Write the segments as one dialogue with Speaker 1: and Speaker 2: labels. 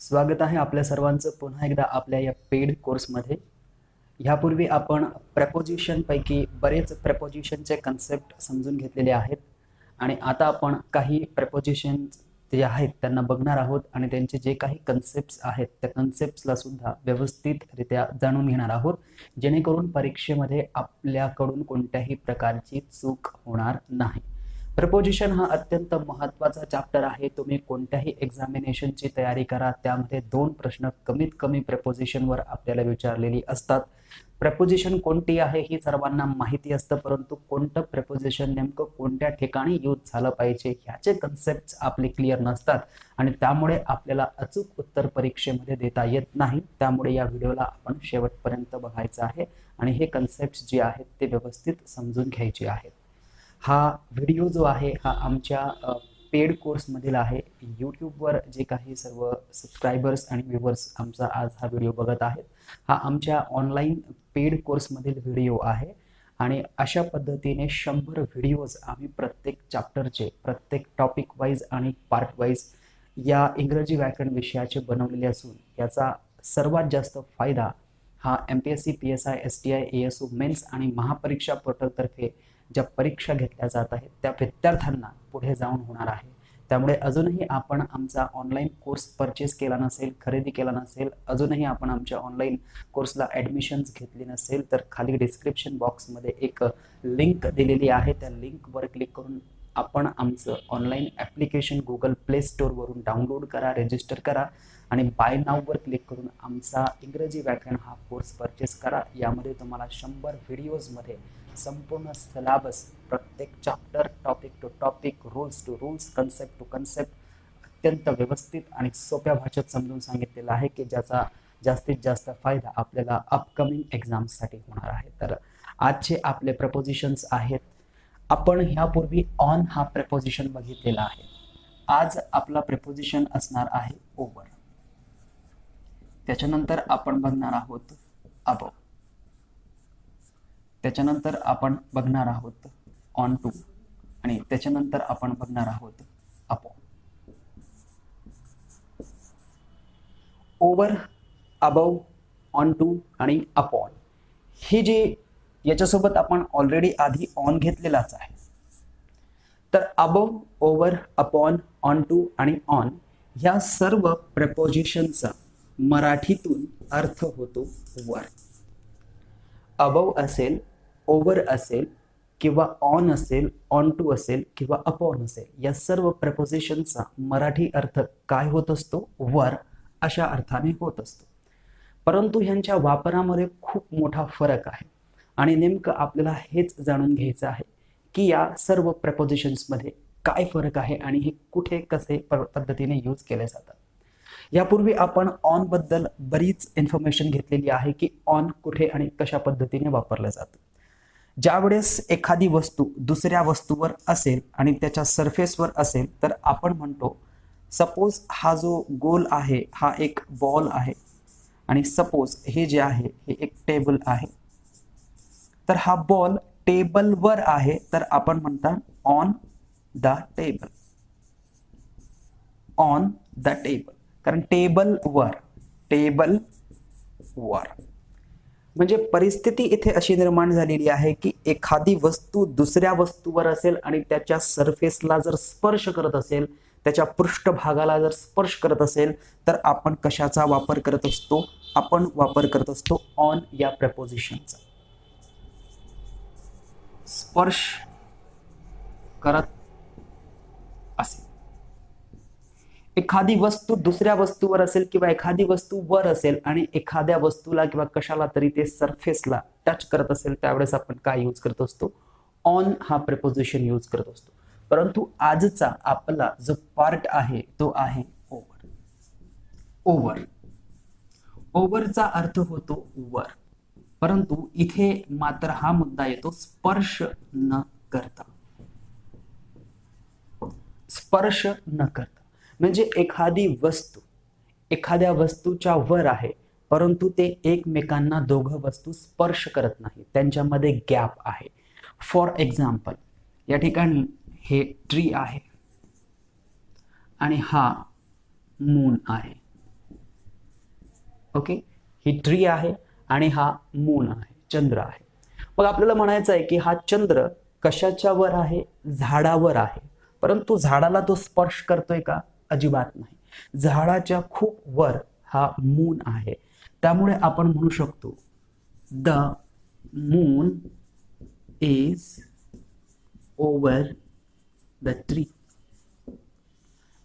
Speaker 1: स्वागत आहे आपल्या सर्वांचं पुन्हा एकदा आपल्या या पेड कोर्समध्ये ह्यापूर्वी आपण प्रपोजिशनपैकी बरेच प्रपोजिशनचे कन्सेप्ट समजून घेतलेले आहेत. आणि आता आपण काही प्रपोजिशन जे आहेत त्यांना बघणार आहोत आणि त्यांचे जे काही कन्सेप्ट्स आहेत त्या कन्सेप्ट्सला सुद्धा व्यवस्थितरित्या जाणून घेणार आहोत. जेणेकरून परीक्षेमध्ये आपल्याकडून कोणत्याही प्रकारची चूक होणार नाही. प्रपोजिशन हा अत्यंत महत्त्वाचा चॅप्टर आहे. तुम्ही कोणत्याही एक्झामिनेशनची तयारी करा. त्यामध्ये दोन प्रश्न कमीत कमी प्रपोजिशनवर आपल्याला विचारलेली असतात. प्रपोजिशन कोणती आहे ही सर्वांना माहिती असतं परंतु कोणतं प्रपोजिशन नेमकं कोणत्या ठिकाणी यूज झालं पाहिजे ह्याचे कन्सेप्ट आपले क्लिअर नसतात. आणि त्यामुळे आपल्याला अचूक उत्तर परीक्षेमध्ये देता येत नाही. त्यामुळे या व्हिडिओला आपण शेवटपर्यंत बघायचं आहे. आणि हे कन्सेप्ट जे आहेत ते व्यवस्थित समजून घ्यायचे आहेत. हा व्हिडिओ जो आहे हा आमच्या पेड कोर्समधील आहे. यूट्यूबवर जे काही सर्व सबस्क्रायबर्स आणि व्ह्युअर्स आमचा आज हा व्हिडिओ बघत आहेत हा आमच्या ऑनलाईन पेड कोर्समधील व्हिडिओ आहे. आणि अशा पद्धतीने शंभर व्हिडिओज आम्ही प्रत्येक चॅप्टरचे प्रत्येक टॉपिक वाईज आणि पार्ट वाईज या इंग्रजी व्याकरण विषयाचे बनवलेले असून याचा सर्वात जास्त फायदा हा M P S C P S I S T I A S O mains आणि महापरीक्षा पोर्टलतर्फे ज्या परीक्षा घेतल्या जात आहेत त्या विद्यार्थ्यांना पुढे जाऊन होणार आहे. त्यामुळे अजूनही आपण आमचा ऑनलाईन कोर्स परचेस केला नसेल खरेदी केला नसेल अजूनही आपण आमच्या ऑनलाईन कोर्सला ॲडमिशन्स घेतली नसेल तर खाली डिस्क्रिप्शन बॉक्समध्ये एक लिंक दिलेली आहे. त्या लिंकवर क्लिक करून आपण आमचं ऑनलाईन ॲप्लिकेशन गुगल प्ले स्टोअरवरून डाउनलोड करा रजिस्टर करा आणि बाय नाववर क्लिक करून आमचा इंग्रजी व्याकरण हा कोर्स परचेस करा. यामध्ये तुम्हाला शंभर व्हिडिओजमध्ये संपूर्ण सिलॅबस प्रत्येक chapter topic to topic rules to rules concept to concept अत्यंत व्यवस्थित आणि सोप्या भाषेत समजून सांगितलेलं आहे की ज्याचा जास्तीत जास्त फायदा आपल्याला अपकमिंग एक्झाम्ससाठी होणार आहे. तर आजचे आपले प्रपोजिशन्स आहेत. आपण ह्यापूर्वी ऑन हा प्रपोजिशन बघितलेला आहे. आज आपला प्रपोजिशन असणार आहे ओवर त्याच्यानंतर आपण बघणार आहोत अबव त्याच्यानंतर आपण बघणार आहोत ऑन टू आणि त्याच्यानंतर आपण बघणार आहोत upon over above on to आणि अपॉन हे जे याच्यासोबत आपण ऑलरेडी आधी ऑन घेतलेलाच आहे. तर above over upon on to आणि ऑन ह्या सर्व प्रपोजिशनचा मराठीतून अर्थ होतो वर. अबव असेल ओवर असेल किंवा ऑन असेल ऑन टू असेल किंवा अपॉन असेल या सर्व प्रपोजिशनचा मराठी अर्थ काय होत असतो? वर अशा अर्थाने होत असतो. परंतु ह्यांच्या वापरामध्ये खूप मोठा फरक आहे. आणि नेमकं आपल्याला हेच जाणून घ्यायचं आहे की या सर्व प्रपोजिशन्समध्ये काय फरक आहे आणि हे कुठे कसे पद्धतीने यूज केले जातात. यापूर्वी आपण ऑनबद्दल बरीच इन्फॉर्मेशन घेतलेली आहे की ऑन कुठे आणि कशा पद्धतीने वापरलं जातं. ज्यावेळेस एखादी वस्तू दुसऱ्या वस्तूवर असेल आणि त्याच्या सरफेसवर असेल तर आपण म्हणतो सपोज हा जो गोल आहे हा एक बॉल आहे. आणि सपोज हे जे आहे हे एक टेबल आहे. तर हा बॉल टेबलवर आहे तर आपण म्हणता on the table on the table कारण टेबल वर टेबल वर. म्हणजे परिस्थिती इथे अशी निर्माण झालेली आहे की एखादी वस्तू दुसऱ्या वस्तूवर असेल आणि त्याच्या सरफेसला जर स्पर्श करत असेल त्याच्या पृष्ठभागाला जर स्पर्श करत असेल तर आपण कशाचा वापर करत असतो? आपण वापर करत असतो ऑन या प्रपोजिशनचा स्पर्श करत असेल. एखादी वस्तू दुसऱ्या वस्तूवर असेल किंवा एखादी वस्तू वर असेल आणि एखाद्या वस्तूला किंवा कशाला तरी ते सरफेसला टच करत असेल त्यावेळेस आपण काय यूज करत असतो? ऑन हा प्रपोजिशन यूज करत असतो. परंतु आजचा आपला जो पार्ट आहे तो आहे ओव्हर ओव्हर ओव्हरचा अर्थ होतो वर. परंतु इथे मात्र हा मुद्दा येतो स्पर्श न करता. स्पर्श न करता. म्हणजे एखादी वस्तू एखाद्या वस्तूच्या वर आहे परंतु ते एकमेकांना दोघं वस्तू स्पर्श करत नाही त्यांच्यामध्ये गॅप आहे. फॉर एक्झाम्पल या ठिकाणी हे ट्री आहे आणि हा मून आहे. ओके ही ट्री आहे आणि हा मून आहे चंद्र आहे. मग आपल्याला म्हणायचं आहे की हा चंद्र कशाच्या वर आहे? झाडावर आहे. परंतु झाडाला तो स्पर्श करतोय का? अजिबात नाही. झाडाच्या खूप वर हा मून आहे. त्यामुळे आपण म्हणू शकतो the moon is over the tree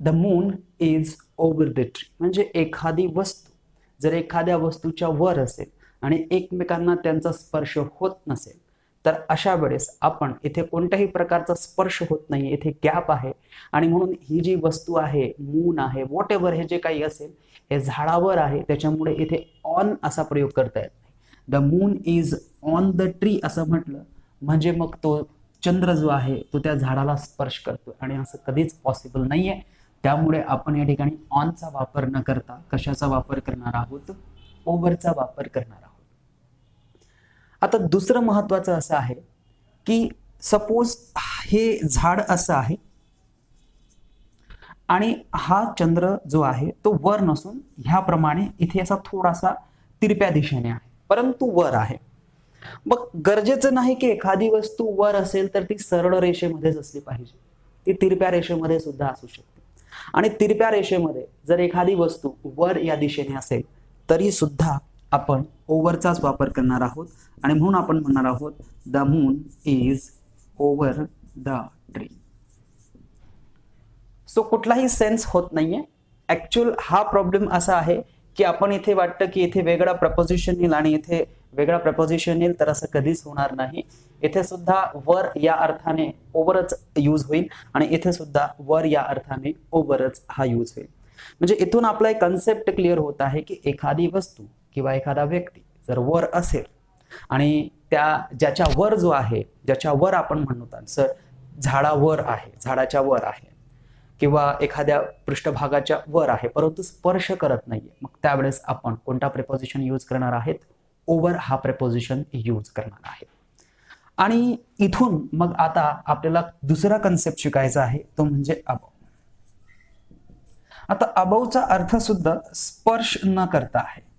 Speaker 1: the moon is over the tree म्हणजे एखादी वस्तू जर एखाद्या वस्तूच्या वर असेल आणि एकमेकांना त्यांचा स्पर्श होत नसेल तर अशा वेळेस आपण इथे कोणत्याही प्रकारचा स्पर्श होत नाही इथे गॅप आहे. आणि म्हणून ही जी वस्तू आहे मून आहे वॉट एव्हर हे जे काही असेल हे झाडावर आहे त्याच्यामुळे इथे ऑन असा प्रयोग करता येत नाही. The moon is on the tree असं म्हटलं म्हणजे मग तो चंद्र जो आहे तो त्या झाडाला स्पर्श करतो आणि असं कधीच पॉसिबल नाही आहे त्यामुळे आपण या ठिकाणी ऑनचा वापर न करता कशाचा वापर करणार आहोत? ओव्हरचा वापर करणार आहोत. आता दुसरं महत्वाचं असं आहे की सपोज हे झाड असं आहे आणि हा चंद्र जो आहे तो वर नसून ह्याप्रमाणे इथे असा थोडासा तिरप्या दिशेने आहे परंतु वर आहे. मग गरजेचं नाही की एखादी वस्तू वर असेल तर ती सरळ रेषेमध्येच असली पाहिजे. ती तिरप्या रेषेमध्ये सुद्धा असू शकते. आणि तिरप्या रेषेमध्ये जर एखादी वस्तू वर या दिशेने असेल तरी सुद्धा आपण ओव्हरचाच वापर करणार आहोत आणि म्हणून आपण म्हणणार आहोत the moon is over the tree. So कुठलाही सेन्स होत नाहीये. ऍक्च्युअल हा प्रॉब्लेम असा आहे की आपण इथे वाटतं की इथे वेगळा प्रपोजिशन येईल आणि इथे वेगळा प्रपोजिशन येईल तर असं कधीच होणार नाही. इथे सुद्धा वर या अर्थाने ओव्हरच यूज होईल आणि इथे सुद्धा वर या अर्थाने ओव्हरच हा यूज होईल. म्हणजे इथून आपला एक कन्सेप्ट क्लिअर होत आहे की एखादी वस्तू किंवा एखादा व्यक्ती जर वर असेल आणि त्या ज्याच्या वर जो आहे ज्याच्या वर आपण म्हणतो सर झाडावर आहे झाडाच्या वर आहे किंवा एखाद्या पृष्ठभागाच्या वर आहे परंतु स्पर्श करत नाहीये मग त्यावेळेस आपण कोणता प्रेपोजिशन यूज करणार आहेत? ओवर हा प्रेपोजिशन यूज करणार आहे. आणि इथून मग आता आपल्याला दुसरा कन्सेप्ट शिकायचा आहे तो म्हणजे अबव आता अबवचा अर्थ सुद्धा स्पर्श न करता आहे.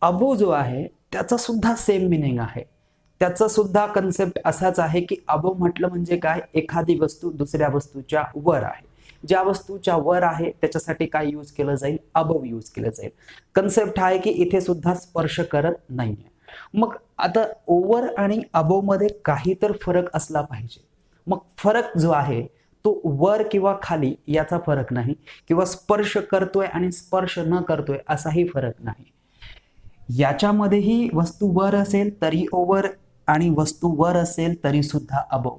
Speaker 1: अबू जो आहे त्याचा सुद्धा सेम मिनिंग आहे. त्याचा सुद्धा कन्सेप्ट असाच आहे की अबो म्हटलं म्हणजे काय? एखादी वस्तू दुसऱ्या वस्तूच्या वर आहे. ज्या वस्तूच्या वर आहे त्याच्यासाठी काय यूज केलं जाईल? अबव यूज केलं जाईल. कन्सेप्ट आहे की इथे सुद्धा स्पर्श करत नाहीये. मग आता ओव्हर आणि अबवमध्ये काही तर फरक असला पाहिजे. मग फरक जो आहे तो वर किंवा खाली याचा फरक नाही. किंवा स्पर्श करतोय आणि स्पर्श न करतोय असाही फरक नाही. याच्यामध्येही वस्तू वर असेल तरी ओवर आणि वस्तू वर असेल तरी सुद्धा अबव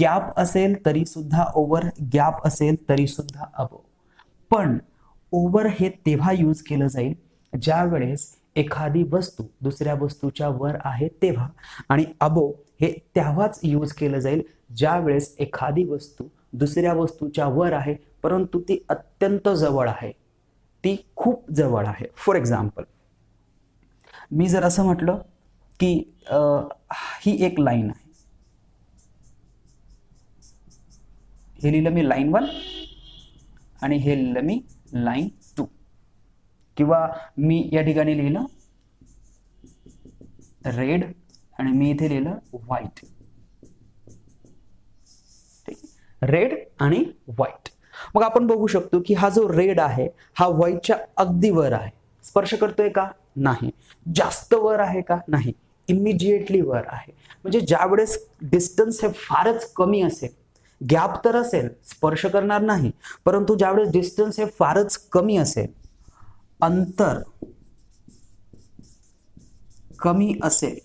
Speaker 1: गॅप असेल तरी सुद्धा ओव्हर गॅप असेल तरी सुद्धा अबव पण ओव्हर हे तेव्हा यूज केलं जाईल ज्या वेळेस एखादी वस्तू दुसऱ्या वस्तूच्या वर आहे तेव्हा. आणि अबो हे तेव्हाच यूज केलं जाईल ज्या वेळेस एखादी वस्तू दुसऱ्या वस्तूच्या वर आहे परंतु ती अत्यंत जवळ आहे. ती खूप जवळ आहे. फॉर एक्झाम्पल मी जर असं म्हटलं की ही एक लाईन आहे. हे लिहिलं मी लाईन वन आणि हे लिहिलं मी लाईन टू किंवा मी या ठिकाणी लिहिलं रेड आणि मी इथे लिहिलं व्हाईट रेड आणि व्हाईट मग आपण बघू शकतो की हा जो रेड आहे हा व्हाईटच्या अगदी वर आहे. स्पर्श करतोय का? नाही. जास्त वर आहे का? नाही. इमिजिएटली वर आहे. म्हणजे ज्यावेळेस डिस्टन्स हे फारच कमी असेल गॅप तर असेल स्पर्श करणार नाही परंतु ज्यावेळेस डिस्टन्स हे फारच कमी असेल अंतर कमी असेल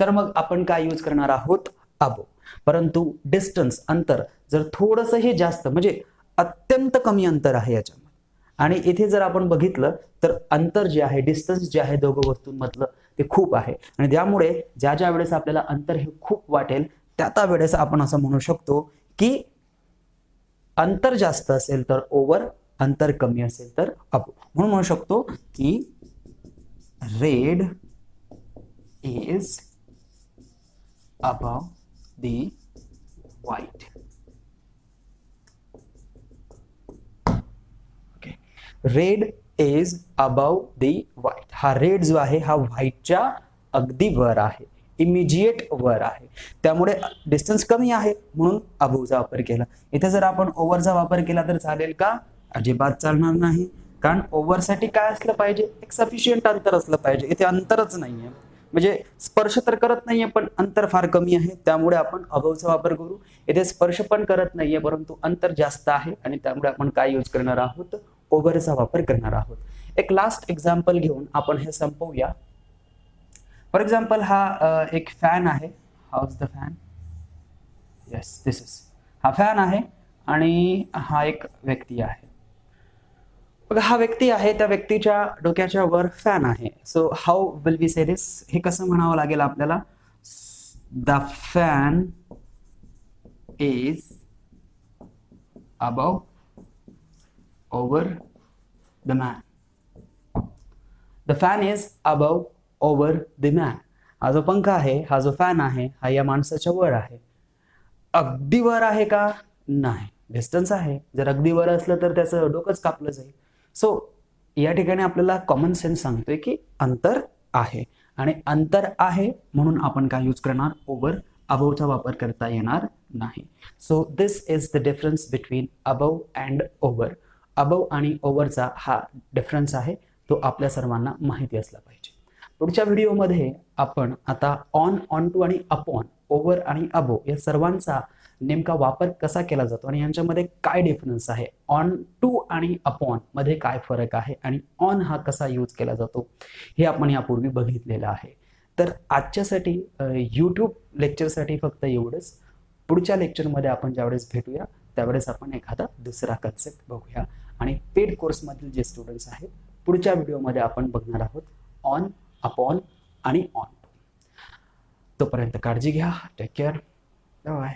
Speaker 1: तर मग आपण काय यूज करणार आहोत? अबो. परंतु डिस्टन्स अंतर जर थोडंसं हे जास्त म्हणजे अत्यंत कमी अंतर आहे याच्या आणि इथे जर आपण बघितलं तर अंतर जे आहे डिस्टन्स जे आहे दोघं वस्तूंमधलं ते खूप आहे. आणि त्यामुळे ज्या ज्या वेळेस आपल्याला अंतर हे खूप वाटेल त्या त्या वेळेस आपण असं म्हणू शकतो की अंतर जास्त असेल तर ओव्हर अंतर कमी असेल तर अप म्हणून म्हणू शकतो की red is above the white red is above the white हा रेड जो आहे हा व्हाईटच्या अगदी वर आहे. इमिजिएट वर आहे. त्यामुळे डिस्टन्स कमी आहे म्हणून अबोवचा वापर केला. इथे जर आपण ओव्हरचा वापर केला तर चालेल का? अजिबात चालणार नाही. कारण ओव्हरसाठी काय असलं पाहिजे? एक सफिशियंट अंतर असलं पाहिजे. इथे अंतरच नाहीये. म्हणजे स्पर्श तर करत नाहीये पण अंतर फार कमी आहे. त्यामुळे आपण अबवचा वापर करू. इथे स्पर्श पण करत नाहीये परंतु अंतर जास्त आहे आणि त्यामुळे आपण काय यूज करणार आहोत? ओव्हरचा वापर करणार आहोत. एक लास्ट एक्झाम्पल घेऊन आपण हे संपवूया. फॉर एक्झाम्पल हा एक फॅन आहे. How's the fan yes this is हा फॅन आहे आणि हा एक व्यक्ती आहे. बघा हा व्यक्ती आहे त्या व्यक्तीच्या डोक्याच्या वर फॅन आहे. So how will be say this हे कसं म्हणावं लागेल आपल्याला? The fan is above over the man. The fan is above over the man हा जो पंखा आहे हा जो फॅन आहे हा या माणसाच्या वर आहे. अगदी वर आहे का? नाही. डिस्टन्स आहे. जर अगदी वर असलं तर त्याचं डोकंच कापलं जाईल. सो या ठिकाणी आपल्याला कॉमन सेन्स सांगतोय की अंतर आहे. आणि अंतर आहे म्हणून आपण काय यूज करणार? ओव्हर अबवचा वापर करता येणार नाही. So this is the difference between above and over above आणि ओव्हरचा हा डिफरन्स आहे तो आपल्या सर्वांना माहिती असला पाहिजे. पुढच्या व्हिडिओमध्ये आपण आता ऑन ऑन टू आणि अपॉन ओव्हर आणि अबो या सर्वांचा नेमका वापर कसा केला जातो आणि यांच्यामध्ये काय डिफरन्स आहे? ऑन टू आणि अपॉनमध्ये काय फरक आहे आणि ऑन हा कसा यूज केला जातो हे आपण यापूर्वी बघितलेलं आहे. तर आजच्यासाठी यूट्यूब लेक्चरसाठी फक्त एवढंच. पुढच्या लेक्चरमध्ये आपण ज्यावेळेस भेटूया त्यावेळेस आपण एखादा दुसरा कन्सेप्ट बघूया. आणि पेड कोर्समधील जे स्टुडंट्स आहेत पुढच्या व्हिडिओमध्ये आपण बघणार आहोत ऑन अपॉन आणि ऑन तोपर्यंत काळजी घ्या. Take care bye